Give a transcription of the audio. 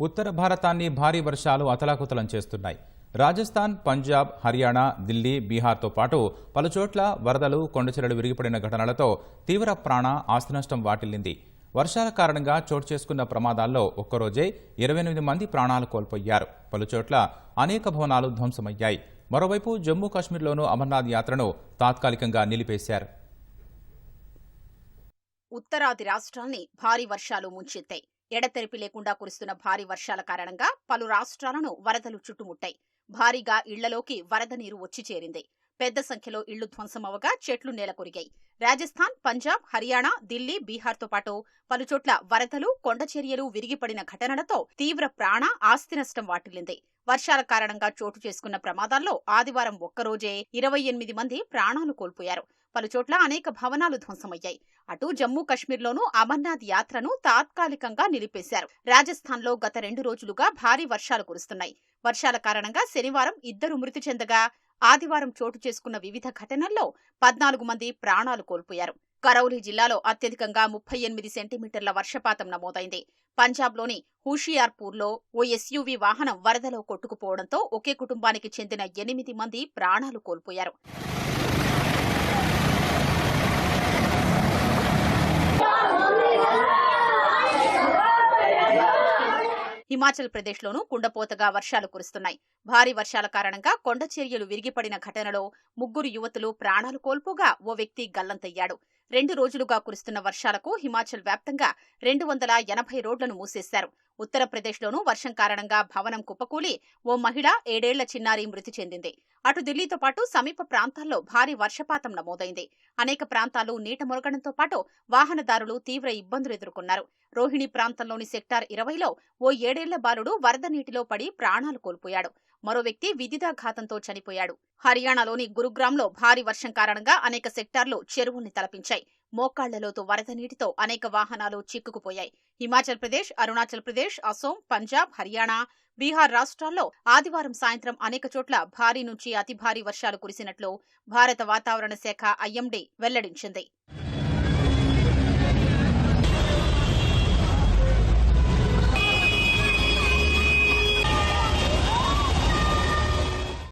ఉత్తర భారతాన్ని భారీ వర్షాలు అతలాకుతలం చేస్తున్నాయి. రాజస్థాన్ పంజాబ్ హర్యానా ఢిల్లీ బీహార్తో పాటు పలుచోట్ల వరదలు కొండచెరలు విరిగిపడిన ఘటనలతో తీవ్ర ప్రాణ ఆస్తి నష్టం వాటిల్లింది. వర్షాల కారణంగా చోటు చేసుకున్న ప్రమాదాల్లో ఒక్కరోజే ఇరవై ఎనిమిది మంది ప్రాణాలు కోల్పోయారు. పలుచోట్ల అనేక భవనాలు ధ్వంసమయ్యాయి. మరోవైపు జమ్మూ కాశ్మీర్లోనూ అమర్నాథ్ యాత్రను తాత్కాలికంగా నిలిపేశారు. ఉత్తరాది రాష్ట్రాల్ని భారీ వర్షాలు ముంచెత్తాయి. ఎడతెరిపి లేకుండా కురుస్తున్న భారీ వర్షాల కారణంగా పలు రాష్ట్రాలను వరదలు చుట్టుముట్టాయి. భారీగా ఇళ్ళలోకి వరద నీరు వచ్చి చేరింది. పెద్ద సంఖ్యలో ఇళ్ళు ధ్వంసమవగా చెట్లు నేలకొరిగాయి. రాజస్థాన్ పంజాబ్ హర్యానా ఢిల్లీ బీహార్తో పాటు పలుచోట్ల వరదలు కొండచర్యలు విరిగిపడిన ఘటనలతో తీవ్ర ప్రాణ ఆస్తి నష్టం వాటిల్లింది. వర్షాల కారణంగా చోటు చేసుకున్న ప్రమాదాల్లో ఆదివారం ఒక్కరోజే ఇరవై ఎనిమిది మంది ప్రాణాలు కోల్పోయారు. పలుచోట్ల అనేక భవనాలు ధ్వంసమయ్యాయి. అటు జమ్మూ కశ్మీర్లోనూ అమర్నాథ్ యాత్రను తాత్కాలికంగా నిలిపేశారు. రాజస్థాన్లో గత రెండు రోజులుగా భారీ వర్షాలు కురుస్తున్నాయి. వర్షాల కారణంగా శనివారం ఇద్దరు మృతి చెందగా ఆదివారం చోటు చేసుకున్న వివిధ ఘటనల్లో పద్నాలుగు మంది ప్రాణాలు కోల్పోయారు. కరౌలి జిల్లాలో అత్యధికంగా ముప్పై ఎనిమిది సెంటీమీటర్ల వర్షపాతం నమోదైంది. పంజాబ్లోని హుషియార్పూర్లో ఓ ఎస్యూవీ వాహనం వరదలో కొట్టుకుపోవడంతో ఒకే కుటుంబానికి చెందిన ఎనిమిది మంది ప్రాణాలు కోల్పోయారు. హిమాచల్ ప్రదేశ్లోనూ కుండపోతగా వర్షాలు కురుస్తున్నాయి. భారీ వర్షాల కారణంగా కొండ చర్యలు విరిగిపడిన ఘటనలో ముగ్గురు యువతులు ప్రాణాలు కోల్పోగా ఓ వ్యక్తి గల్లంతయ్యాడు. రెండు రోజులుగా కురుస్తున్న వర్షాలకు హిమాచల్ వ్యాప్తంగా రెండు వందల ఎనభై రోడ్లను మూసేశారు. ఉత్తరప్రదేశ్లోనూ వర్షం కారణంగా భవనం కుప్పకూలి ఓ మహిళ ఏడేళ్ళ చిన్నారి మృతి చెందింది. అటు ఢిల్లీతో పాటు సమీప ప్రాంతాల్లో భారీ వర్షపాతం నమోదైంది. అనేక ప్రాంతాలు నీట మురగడంతో పాటు వాహనదారులు తీవ్ర ఇబ్బందులు ఎదుర్కొన్నారు. రోహిణి ప్రాంతంలోని సెక్టార్ ఇరవైలో ఓ ఏడేళ్ళ బాలుడు వరద నీటిలో పడి ప్రాణాలు కోల్పోయాడు. మరో వ్యక్తి విదిదాఘాతంతో చనిపోయాడు. హర్యానాలోని గురుగ్రామ్లో భారీ వర్షం కారణంగా అనేక సెక్టార్లు చెరువుల్ని తలపించాయి. మోకాళ్ళలోతు వరద నీటితో అనేక వాహనాలు చిక్కుకుపోయాయి. హిమాచల్ ప్రదేశ్ అరుణాచల్ ప్రదేశ్ అసోం పంజాబ్ హర్యానా బీహార్ రాష్ట్రాల్లో ఆదివారం సాయంత్రం అనేక చోట్ల భారీ నుంచి అతి భారీ వర్షాలు కురిసినట్లు భారత వాతావరణ శాఖ ఐఎండీ వెల్లడించింది.